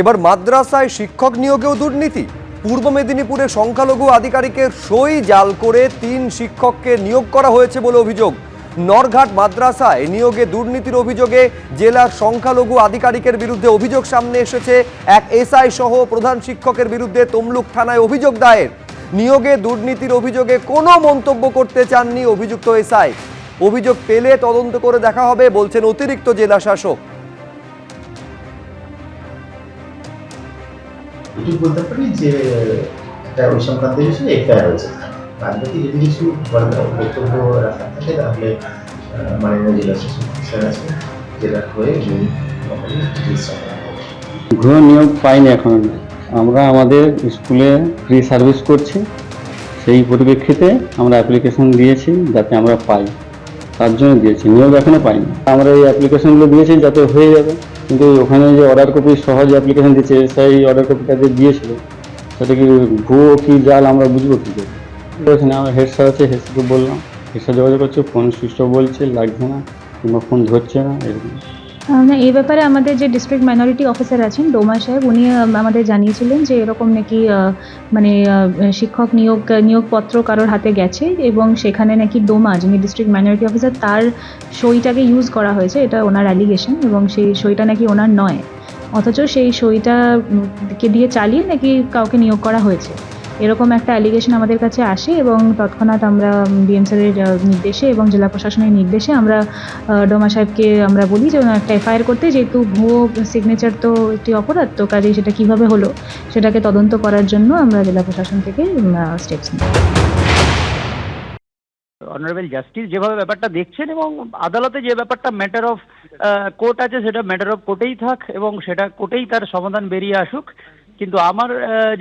এবার মাদ্রাসায় শিক্ষক নিয়োগেও দুর্নীতি। পূর্ব মেদিনীপুরে সংখ্যালঘু আধিকারিকের সই জাল করে তিন শিক্ষককে নিয়োগ করা হয়েছে বলে অভিযোগ। নরঘাট মাদ্রাসায় নিয়োগে দুর্নীতির অভিযোগে জেলার সংখ্যালঘু আধিকারিকের বিরুদ্ধে অভিযোগ সামনে এসেছে। এক এসআই সহ প্রধান শিক্ষকের বিরুদ্ধে তমলুক থানায় অভিযোগ দায়ের। নিয়োগে দুর্নীতির অভিযোগে কোনো মন্তব্য করতে চাননি অভিযুক্ত এসআই। অভিযোগ পেলে তদন্ত করে দেখা হবে, বলছেন অতিরিক্ত জেলা শাসক। এটুকু বলতে পারি যে একটা ওই সংক্রান্ত বিষয়ে এফআইআর হয়েছে। বাদ বাকি যদি কিছু বক্তব্য রাখার থাকে, তাহলে মাননীয় জেলা শাসক আছেন জেলার হয়ে। ঘুরে নিয়োগ পাইনি এখন। আমরা আমাদের স্কুলে ফ্রি সার্ভিস করছি। সেই পরিপ্রেক্ষিতে আমরা অ্যাপ্লিকেশন দিয়েছি যাতে আমরা পাই। তার জন্য দিয়েছি। নিয়োগ এখনও পাইনি। আমরা এই অ্যাপ্লিকেশনগুলো দিয়েছি যাতে হয়ে যাবে। কিন্তু ওখানে যে অর্ডার কপি সহজে অ্যাপ্লিকেশন দিচ্ছে সেই অর্ডার কপিটা যে দিয়েছিল, সেটা কি ভুয়ো কি জাল আমরা বুঝব কী করে? ওখানে আমার হেড স্যার আছে হেড স্যারকে বললাম। হেড স্যার যোগাযোগ করছে ফোন সুইচ বলছে, লাগছে না কিংবা ফোন ধরছে না, এরকম। এই ব্যাপারে আমাদের যে ডিস্ট্রিক্ট মাইনরিটি অফিসার আছেন, ডোমা সাহেব, উনি আমাদের জানিয়েছিলেন যে এরকম নাকি মানে শিক্ষক নিয়োগ, নিয়োগপত্র কারোর হাতে গেছে এবং সেখানে নাকি ডোমা, যিনি ডিস্ট্রিক্ট মাইনরিটি অফিসার তার সইটাকে ইউজ করা হয়েছে। এটা ওনার অ্যালিগেশন এবং সেই সইটা নাকি ওনার নয়। অথচ সেই সইটাকে দিয়ে চালিয়ে নাকি কাউকে নিয়োগ করা হয়েছে। এরকম একটা অ্যালিগেশন আমাদের কাছে আসে এবং তৎক্ষণাৎ আমরা ডিএম স্যারের নির্দেশে এবং জেলা প্রশাসনের নির্দেশে আমরা ডোমা সাহেবকে আমরা বলি যে একটা এফআইআর করতে। যেহেতু ভুয়ো সিগনেচার তো একটি অপরাধ, তো কাজেই সেটা কীভাবে হলো সেটাকে তদন্ত করার জন্য আমরা জেলা প্রশাসন থেকে স্টেপস নিই। অনারেবল জাস্টিস যেভাবে ব্যাপারটা দেখছেন এবং আদালতে যে ব্যাপারটা ম্যাটার অফ কোর্ট আছে, সেটা ম্যাটার অফ কোর্টেই থাক এবং সেটা কোর্টেই তার সমাধান বেরিয়ে আসুক। কিন্তু আমার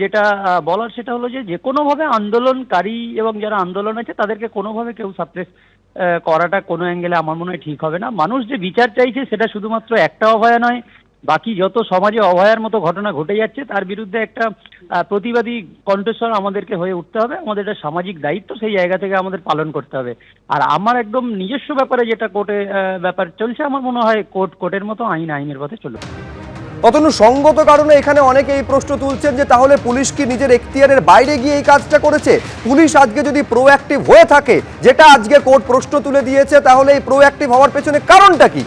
যেটা বলার সেটা হলো যে যে কোনোভাবে আন্দোলনকারী এবং যারা আন্দোলন আছে, তাদেরকে কোনোভাবে কেউ সাপ্রেস করাটা কোনো অ্যাঙ্গেলে আমার মনে হয় ঠিক হবে না। মানুষ যে বিচার চাইছে, সেটা শুধুমাত্র একটা অভয়া নয়, বাকি যত সমাজে অভয়ার মতো ঘটনা ঘটে যাচ্ছে, তার বিরুদ্ধে একটা প্রতিবাদী কণ্ঠস্বর আমাদেরকে হয়ে উঠতে হবে। আমাদের একটা সামাজিক দায়িত্ব সেই জায়গা থেকে আমাদের পালন করতে হবে। আর আমার একদম নিজস্ব ব্যাপারে যেটা কোর্টে ব্যাপার চলছে, আমার মনে হয় কোর্ট, কোর্টের মতো আইন, আইনের পথে চলবে। অতনু, সঙ্গত কারণে এখানে অনেকে এই প্রশ্ন তুলছেন যে তাহলে পুলিশ কি নিজের এখতিয়ারের বাইরে গিয়ে এই কাজটা করেছে? পুলিশ আজকে যদি প্রোঅ্যাক্টিভ হয়ে থাকে, যেটা আজকে কোর্ট প্রশ্ন তুলে দিয়েছে, তাহলে এই প্রোঅ্যাক্টিভ হওয়ার পেছনে কারণটা কি?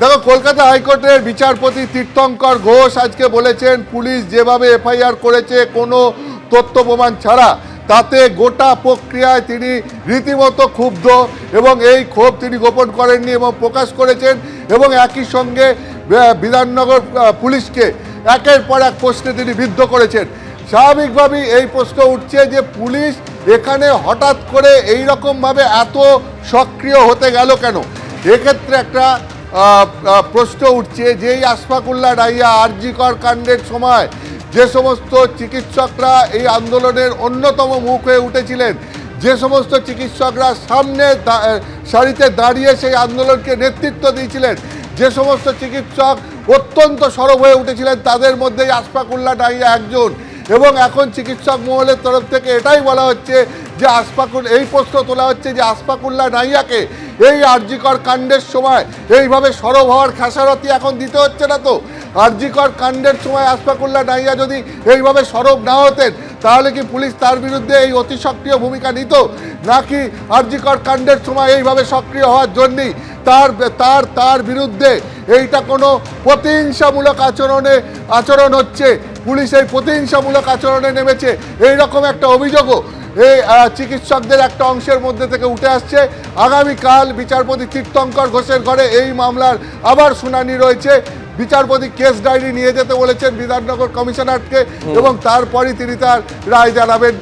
দেখো, কলকাতা হাইকোর্টের বিচারপতি তীর্থঙ্কর ঘোষ আজকে বলেছেন, পুলিশ যেভাবে এফআইআর করেছে, কোনো তথ্য প্রমাণ ছাড়া, তাতে গোটা প্রক্রিয়ায় তিনি রীতিমতো ক্ষুব্ধ এবং এই ক্ষোভ তিনি গোপন করেননি এবং প্রকাশ করেছেন এবং একই সঙ্গে বিধাননগর পুলিশকে একের পর এক প্রশ্নে তিনি বিদ্ধ করেছেন। স্বাভাবিকভাবেই এই প্রশ্ন উঠছে যে পুলিশ এখানে হঠাৎ করে এই রকমভাবে এত সক্রিয় হতে গেল কেন? এক্ষেত্রে একটা প্রশ্ন উঠছে যে এই আশফাকুল্লাহ রাইয়া আরজিকর কাণ্ডের সময় যে সমস্ত চিকিৎসকরা এই আন্দোলনের অন্যতম মুখ হয়ে উঠেছিলেন, যে সমস্ত চিকিৎসকরা সামনে সারিতে দাঁড়িয়ে সেই আন্দোলনকে নেতৃত্ব দিয়েছিলেন যে সমস্ত চিকিৎসক অত্যন্ত সরব হয়ে উঠেছিলেন, তাদের মধ্যেই আশফাকুল্লাহ ডাইয়া একজন। এবং এখন চিকিৎসক মহলের তরফ থেকে এটাই বলা হচ্ছে যে আসফাকুল এই প্রশ্ন তোলা হচ্ছে যে আসফাকুল্লাহ নাইয়াকে এই আরজিকর কাণ্ডের সময় এইভাবে সরব হওয়ার খেসারতি এখন দিতে হচ্ছে না তো? আরজিকর কাণ্ডের সময় আসফাকুল্লাহ নাইয়া যদি এইভাবে সরব না হতেন তাহলে কি পুলিশ তার বিরুদ্ধে এই অতি সক্রিয় ভূমিকা নিত? নাকি আরজিকর কাণ্ডের সময় এইভাবে সক্রিয় হওয়ার জন্যই তার তার তার বিরুদ্ধে এইটা কোনো প্রতিহিংসামূলক আচরণে, আচরণ হচ্ছে? পুলিশ এই প্রতিহিংসামূলক আচরণে নেমেছে। এই রকম একটা অভিযোগও এই চিকিৎসকদের একটা অংশের মধ্যে থেকে উঠে আসছে। আগামীকাল বিচারপতি তীর্থঙ্কর ঘোষের ঘরে এই মামলার আবার শুনানি রয়েছে। বিচারপতি কেস ডায়েরি নিয়ে যেতে বলেছেন বিধাননগর কমিশনারকে এবং তারপরই তিনি তার রায় জানাবেন।